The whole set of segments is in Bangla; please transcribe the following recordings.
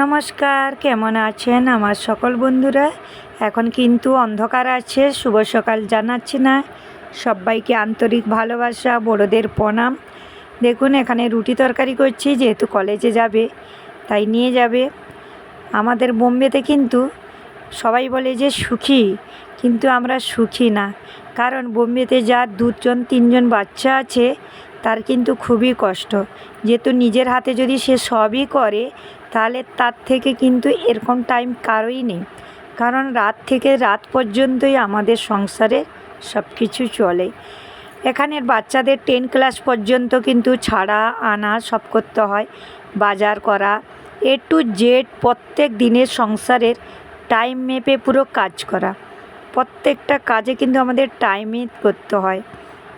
নমস্কার, কেমন আছেন আমার সকল বন্ধুরা? এখন কিন্তু অন্ধকার আছে, শুভ সকাল জানাচ্ছি না। সবাইকে আন্তরিক ভালোবাসা, বড়দের প্রণাম। দেখুন, এখানে রুটি তরকারি করছি, যেহেতু কলেজে যাবে, তাই নিয়ে যাবে। আমাদের বোম্বেতে কিন্তু সবাই বলে যে সুখী, কিন্তু আমরা সুখী না। কারণ বোম্বেতে যার দুজন, তিনজন বাচ্চা আছে, তার কিন্তু খুবই কষ্ট। যেহেতু নিজের হাতে যদি সে সবই করে তাহলে তার থেকে কিন্তু এরকম টাইম কারোই নেই। কারণ রাত থেকে রাত পর্যন্তই আমাদের সংসারে সব কিছু চলে। এখানের বাচ্চাদের টেন ক্লাস পর্যন্ত কিন্তু ছাড়া, আনা সব করতে হয়, বাজার করা। এ টু জেড প্রত্যেক দিনের সংসারের টাইম মেপে পুরো কাজ করা। প্রত্যেকটা কাজে কিন্তু আমাদের টাইমে করতে হয়।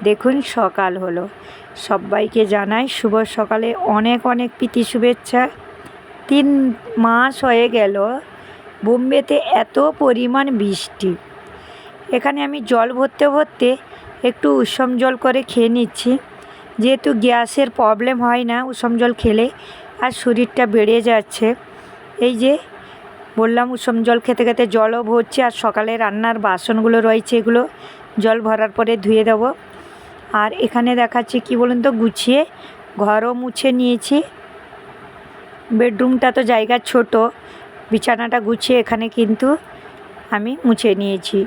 দেখুন, সকাল হলো। সবাইকে জানাই শুভ সকালে অনেক অনেক প্রীতি শুভেচ্ছা। তিন মাস হয়ে গেল বোম্বেতে এত পরিমাণ বৃষ্টি। এখানে আমি জল ভরতে ভরতে একটু উষম জল করে খেয়ে নিচ্ছি। যেহেতু গ্যাসের প্রবলেম হয় না উষম জল খেলে আর শরীরটা বেড়ে যাচ্ছে। এই যে বললাম উষম জল খেতে খেতে জলও ভরছে আর সকালে রান্নার বাসনগুলো রয়েছে এগুলো জল ভরার পরে ধুয়ে দেবো। আর এখানে দেখাচ্ছে কি বলুন তো, গুছিয়ে ঘরও মুছে নিয়েছি। বেডরুমটা তো জায়গা ছোট, বিছানাটা গুছিয়ে এখানে কিন্তু আমি মুছে নিয়েছি।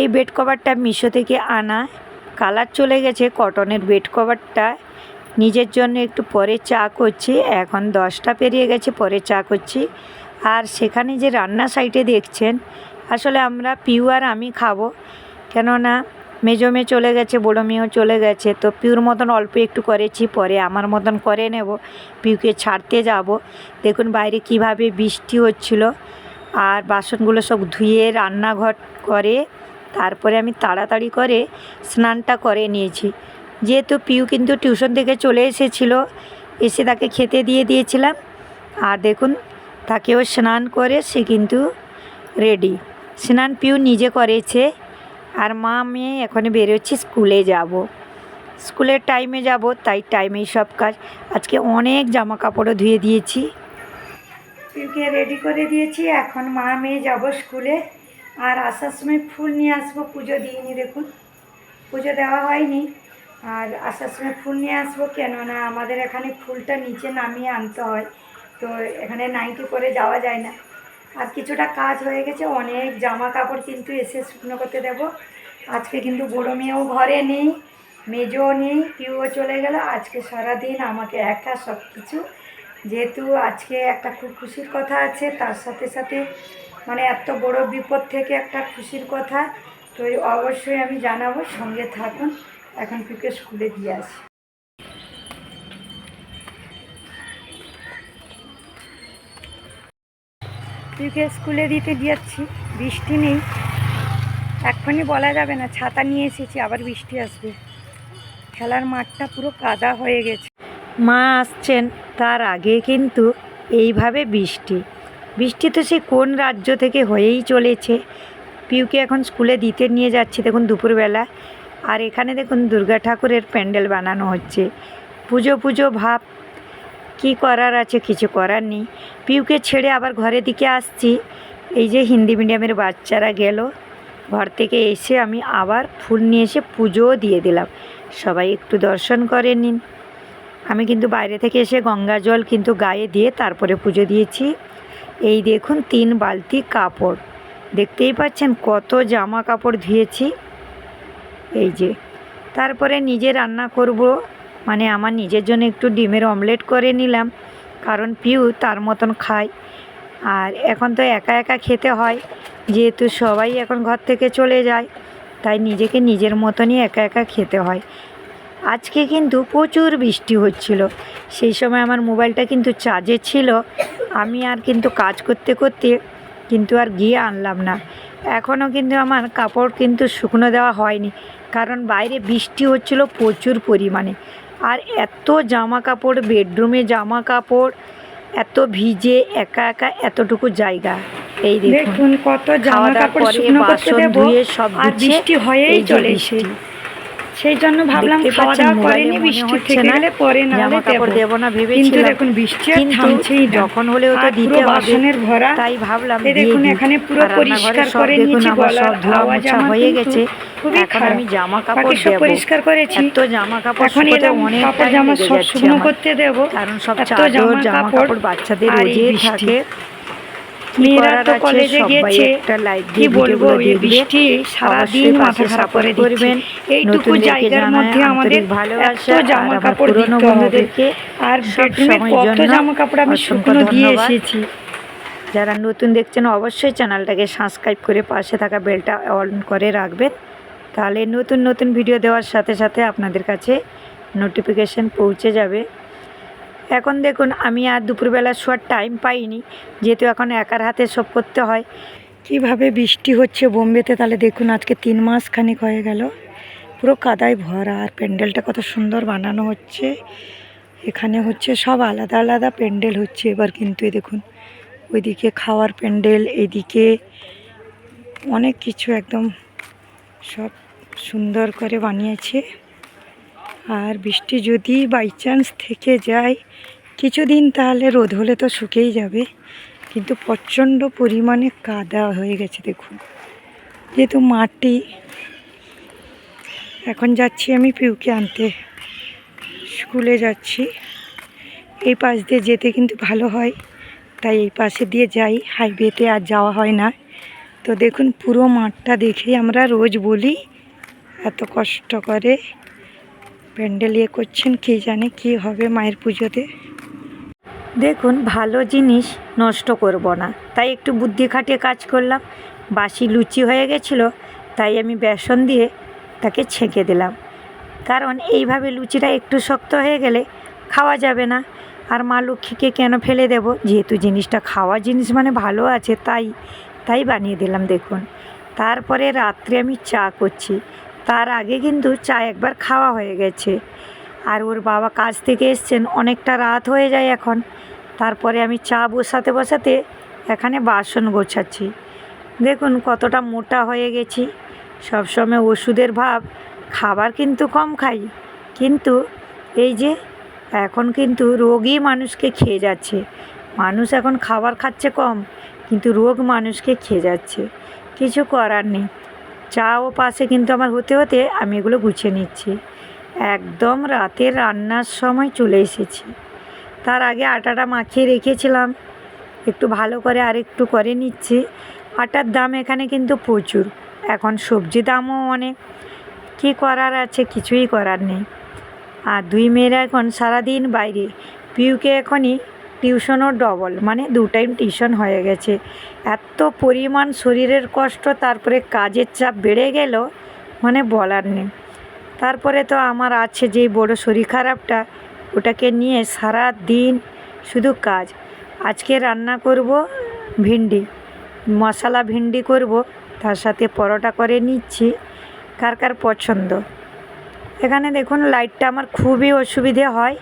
এই বেড কভারটা মিশো থেকে আনা, কালার চলে গেছে কটনের বেড কভারটা। নিজের জন্য একটু পরে চা করছি, এখন দশটা পেরিয়ে গেছে, পরে চা করছি। আর সেখানে যে রান্না সাইটে দেখছেন, আসলে আমরা পিউ আর আমি খাব। কেননা মেজো মেয়ে চলে গেছে, বড়ো মেয়েও চলে গেছে। তো পিউর মতন অল্প একটু করেছি, পরে আমার মতন করে নেব। পিউকে ছাড়তে যাব। দেখুন বাইরে কীভাবে বৃষ্টি হচ্ছিল। আর বাসনগুলো সব ধুয়ে রান্নাঘর করে, তারপরে আমি তাড়াতাড়ি করে স্নানটা করে নিয়েছি। যেহেতু পিউ কিন্তু টিউশন থেকে চলে এসেছিল, এসে তাকে খেতে দিয়ে দিয়েছিলাম। আর দেখুন, তাকেও স্নান করে সে কিন্তু রেডি। স্নান পিউ নিজে করেছে। আর মা মেয়ে এখনই বেরোচ্ছি, স্কুলে যাব। স্কুলের টাইমে যাব, তাই টাইমেই সব কাজ। আজকে অনেক জামা কাপড়ও ধুয়ে দিয়েছি। পিউকে রেডি করে দিয়েছি। এখন মা মেয়ে যাব স্কুলে। আর আসার সময় ফুল নিয়ে আসব, পুজো দিইনি, দেখুন। পুজো দেওয়া হয়নি। আর আসার সময় ফুল নিয়ে আসব, কেননা আমাদের এখানে ফুলটা নিচে নামিয়ে আনতে হয়। তো এখানে নাইটি করে যাওয়া যায় না। আর কিছুটা কাজ হয়ে গেছে, অনেক জামা কাপড় কিন্তু এসে শুকনো করতে দেব। আজকে কিন্তু বড়ো মেয়েও ঘরে নেই, মেজও নেই পিউও চলে গেল। আজকে সারাদিন আমাকে একা সব কিছু যেহেতু আজকে একটা খুব খুশির কথা আছে, তার সাথে সাথে মানে এত বড় বিপদ থেকে একটা খুশির কথা। তো অবশ্যই আমি জানাব, সঙ্গে থাকুন। এখন পিউকে স্কুলে দিয়ে আসি। পিউকে স্কুলে দিতে দিয়েছি বৃষ্টি নেই। এক্ষুনি বলা যাবে না, ছাতা নিয়ে এসেছি, আবার বৃষ্টি আসবে। খেলার মাঠটা পুরো কাদা হয়ে গেছে। মা আসছেন, তার আগে কিন্তু এইভাবে বৃষ্টি। বৃষ্টি তো সে কোন রাজ্য থেকে হয়েই চলেছে। পিউকে এখন স্কুলে দিতে নিয়ে যাচ্ছে, দেখুন দুপুরবেলা। আর এখানে দেখুন দুর্গা ঠাকুরের প্যান্ডেল বানানো হচ্ছে। পুজো পুজো ভাব কি করার আছে? কিছু করার নেই। পিউকে ছেড়ে আবার ঘরের দিকে আসছি। এই যে হিন্দি মিডিয়ামের বাচ্চারা গেল। ঘর থেকে এসে আমি আবার ফুল নিয়ে এসে পুজোও দিয়ে দিলাম। সবাই একটু দর্শন করে নিন। আমি কিন্তু বাইরে থেকে এসে গঙ্গা জল কিন্তু গায়ে দিয়ে তারপরে পুজো দিয়েছি। এই দেখুন তিন বালতি কাপড়। দেখতেই পাচ্ছেন কত জামা কাপড় ধুয়েছি। এই যে। তারপরে নিজে রান্না করব। মানে আমার নিজের জন্য একটু ডিমের অমলেট করে নিলাম, কারণ পিউ তার মতন খায়। আর এখন তো একা একা খেতে হয়, যেহেতু সবাই এখন ঘর থেকে চলে যায়, তাই নিজেকে নিজের মতনই একা একা খেতে হয়। আজকে কিন্তু প্রচুর বৃষ্টি হচ্ছিল, সেই সময় আমার মোবাইলটা কিন্তু চার্জে ছিল, আমি আর কিন্তু কাজ করতে করতে কিন্তু আর গিয়ে আনলাম না। এখনও কিন্তু আমার কাপড় কিন্তু শুকনো দেওয়া হয়নি, কারণ বাইরে বৃষ্টি হচ্ছিল প্রচুর পরিমাণে। আর এত জামা কাপড় বেডরুমে জামা কাপড় এত ভিজে একা একা এতটুকু জায়গা এই দেখুন কত জামা কাপড় শুকনো করতে দেব আর বৃষ্টি হয়েই চলেছে। সেই জন্য ভাবলাম খাওয়া দাওয়া করে মোবাইলে নি মনে বৃষ্টি থেকে গেলে পরে না জামা কাপড় দেবো। না কিন্তু ভেবেছিলাম দেখুন বৃষ্টি থামছেই যখন হলেও তো দিতে বাসনের ভরা। তাই ভাবলাম দেখুন এখানে পুরো পরিষ্কার করে নিয়েছি গলার আওয়াজ হয়ে গেছে। খুবই খারাপ। আমি জামা কাপড় পরিষ্কার করেছি। এত জামা কাপড় এখন এরকম অনেক কাপড় জামা সব শুকনো করতে দেবো। কারণ সব চাদর জামা কাপড় বাচ্চাদের রোজই থাকে। মেয়েরা তো কলেজে গেছে। লাইক কি বলব এই বৃষ্টি সারাদিন মাথা খারাপ করে করবেন। এইটুকু জায়গার মধ্যে আমাদের এত জামা কাপড় দিতে বন্ধুদেরকে আর বেডরুমে কত জামা কাপড় আমি শুকনো দিয়ে এসেছি। যারা নতুন দেখছেন অবশ্যই চ্যানেলটাকে সাবস্ক্রাইব করে পাশে থাকা বেলটা অন করে রাখবেন। তাহলে নতুন নতুন ভিডিও দেওয়ার সাথে সাথে আপনাদের কাছে নোটিফিকেশন পৌঁছে যাবে। এখন দেখুন, আমি আর দুপুরবেলা শোয়ার টাইম পাইনি, যেহেতু এখন একার হাতে সব করতে হয়। কীভাবে বৃষ্টি হচ্ছে বোম্বেতে, তাহলে দেখুন, আজকে তিন মাস খানিক হয়ে গেল। পুরো কাদায় ভরা, আর প্যান্ডেলটা কত সুন্দর বানানো হচ্ছে। এখানে হচ্ছে সব আলাদা আলাদা প্যান্ডেল হচ্ছে। এবার কিন্তু দেখুন, ওইদিকে খাওয়ার প্যান্ডেল এইদিকে অনেক কিছু একদম সব সুন্দর করে বানিয়েছে। আর বৃষ্টি যদি বাই চান্স থেকে যায়, কিছুদিন তাহলে রোদ হলে তো শুকেই যাবে। কিন্তু প্রচণ্ড পরিমাণে কাদা হয়ে গেছে, দেখুন। যেহেতু মাটি, এখন যাচ্ছি আমি পিউকে আনতে। স্কুলে যাচ্ছি। এই পাশ দিয়ে যেতে কিন্তু ভালো হয়। তাই এই পাশে দিয়ে যাই। হাইওয়েতে আর যাওয়া হয় না। তো দেখুন, পুরো মাঠটা দেখে আমরা রোজ বলি, এত কষ্ট করে প্যান্ডেল ইয়ে করছেন, কে জানে কি হবে মায়ের পুজোতে। দেখুন, ভালো জিনিস নষ্ট করব না। তাই একটু বুদ্ধি খাটিয়ে কাজ করলাম। বাসি লুচি হয়ে গেছিল, তাই আমি বেসন দিয়ে তাকে ছেঁকে দিলাম। কারণ এইভাবে লুচিটা একটু শক্ত হয়ে গেলে খাওয়া যাবে না। আর মা লক্ষ্মীকে কেন ফেলে দেব? যেহেতু জিনিসটা খাওয়া জিনিস মানে ভালো আছে, তাই তাই বানিয়ে দিলাম, দেখুন। তারপরে রাত্রে আমি চা করছি। তার আগে কিন্তু চা একবার খাওয়া হয়ে গেছে। আর ওর বাবা কাজ থেকে এসছেন, অনেকটা রাত হয়ে যায় এখন। তারপরে আমি চা বসাতে বসাতে এখানে বাসন গোছাচ্ছি। দেখুন কতটা মোটা হয়ে গেছি। সবসময় ওষুধের ভাব, খাবার কিন্তু কম খাই। কিন্তু এই যে এখন কিন্তু রোগই মানুষকে খেয়ে যাচ্ছে। মানুষ এখন খাবার খাচ্ছে কম, কিন্তু রোগ মানুষকে খেয়ে যাচ্ছে। কিছু করার নেই। চা ও পাশে কিন্তু আমার হতে হতে আমি এগুলো গুছিয়ে নিচ্ছি। একদম রাতের রান্নার সময় চলে এসেছি। তার আগে আটাটা মাখিয়ে রেখেছিলাম। একটু ভালো করে আর একটু করে নিচ্ছি। আটার দাম এখানে কিন্তু প্রচুর। এখন সবজি দামও অনেক। কী করার আছে কিছুই করার নেই। আর দুই মেয়েরা এখন সারাদিন বাইরে। পিউকে এখনই টিউশনও ডবল মানে দু টাইম টিউশন হয়ে গেছে। এত পরিমাণ শরীরের কষ্ট, তারপরে কাজের চাপ বেড়ে গেল মানে বলার নেই। তারপরে তো আমার আছে যেই বড় শরীর খারাপটা, ওটাকে নিয়ে সারা দিন শুধু কাজ। আজকে রান্না করব ভিন্ডি, মশলা ভিন্ডি করব, তার সাথে পরোটা করে নিচ্ছি। কার কার পছন্দ? এখানে দেখুন লাইটটা আমার খুবই অসুবিধে হয়।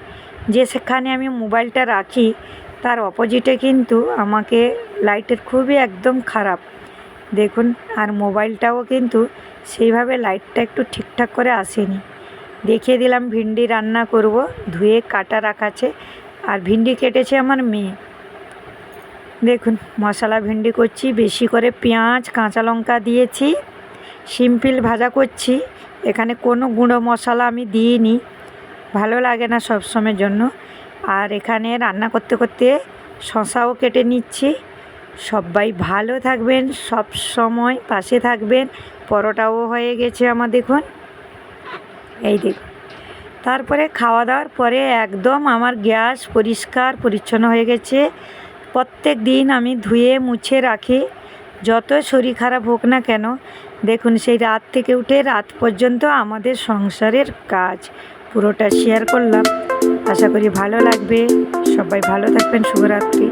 যে সেখানে আমি মোবাইলটা রাখি, তার অপোজিটে কিন্তু আমাকে লাইটের খুবই একদম খারাপ। দেখুন, আর মোবাইলটাও কিন্তু সেইভাবে লাইটটা একটু ঠিকঠাক করে আসেনি। দেখিয়ে দিলাম, ভিন্ডি রান্না করব, ধুয়ে কাটা রাখাছে আর ভিন্ডি কেটেছে আমার মেয়ে। দেখুন, মশলা ভিন্ডি করছি, বেশি করে পেঁয়াজ, কাঁচা লঙ্কা দিয়েছি, সিম্পল ভাজা করছি। এখানে কোনো গুঁড়ো মশলা আমি দিইনি। ভালো লাগে না সবসময়ের জন্য। আর এখানে রান্না করতে করতে শশাও কেটে নিচ্ছি। সবাই ভালো থাকবেন সব সময় পাশে থাকবেন। পরোটাও হয়ে গেছে আমার দেখুন। এই দেখুন তারপরে খাওয়া দাওয়ার পরে একদম আমার গ্যাস পরিষ্কার পরিচ্ছন্ন হয়ে গেছে। প্রত্যেক দিন আমি ধুয়ে মুছে রাখি। যত শরীর খারাপ হোক না কেন, দেখুন সেই রাত থেকে উঠে রাত পর্যন্ত আমাদের সংসারের কাজ। পুরোটা শেয়ার করলাম। আশা করি ভালো লাগবে। সবাই ভালো থাকবেন। শুভরাত্রি।